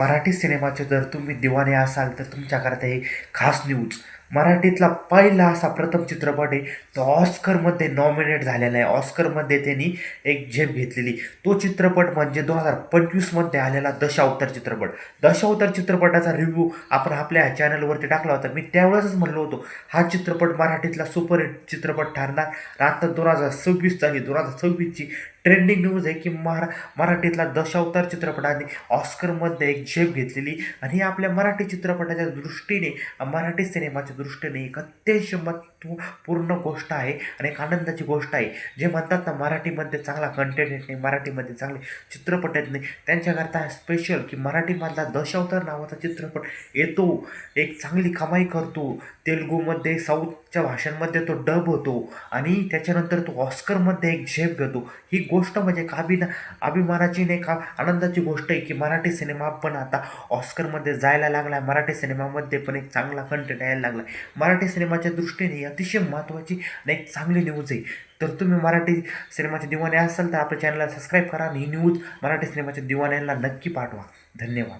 मराठी सिनेमाचे जर तुम्ही दिवाने असाल तर तुमच्याकरता ही खास न्यूज मराठीतला पहिला असा प्रथम चित्रपट आहे. तो ऑस्करमध्ये नॉमिनेट झालेला आहे. ऑस्करमध्ये त्यांनी एक झेप घेतलेली. तो चित्रपट म्हणजे दोन हजार पंचवीसमध्ये आलेला दशावतार चित्रपट. दशावतार चित्रपटाचा रिव्ह्यू आपण आपल्या चॅनलवरती टाकला होता. मी त्यावेळेसच म्हणलो होतो हा चित्रपट मराठीतला सुपरहिट चित्रपट ठरणार. आता दोन हजार सव्वीसचा ही दोन हजार सव्वीसची ट्रेंडिंग न्यूज आहे की मरा मराठीतला दशावतार चित्रपटाने ऑस्करमध्ये एक झेप घेतलेली. आणि आपल्या मराठी चित्रपटाच्या दृष्टीने मराठी सिनेमाच्या दृष्टीने एक अत्यंत महत्त्वपूर्ण गोष्ट आहे आणि एक आनंदाची गोष्ट आहे. जे म्हणतात ना मराठीमध्ये चांगला कंटेंट येत नाही मराठीमध्ये चांगले चित्रपट येत नाही त्यांच्याकरता स्पेशल की मराठीमधला दशावतार नावाचा चित्रपट येतो एक चांगली कमाई करतो तेलुगूमध्ये साऊथच्या भाषांमध्ये तो डब होतो आणि त्याच्यानंतर तो ऑस्करमध्ये एक झेप घेतो. ही गोष्ट म्हणजे एक अभिना अभिमानाची नाही का आनंदाची गोष्ट आहे की मराठी सिनेमा पण आता ऑस्करमध्ये जायला लागला आहे मराठी सिनेमामध्ये पण एक चांगला कंटेंट यायला लागला आहे मराठी सिनेमाच्या दृष्टीने अतिशय महत्त्वाची आणि एक चांगली न्यूज आहे. तर तुम्ही मराठी सिनेमाचे दिवाने असाल तर आपल्या चॅनलला सबस्क्राईब करा आणि ही न्यूज मराठी सिनेमाच्या दिवाण्यांना नक्की पाठवा. धन्यवाद.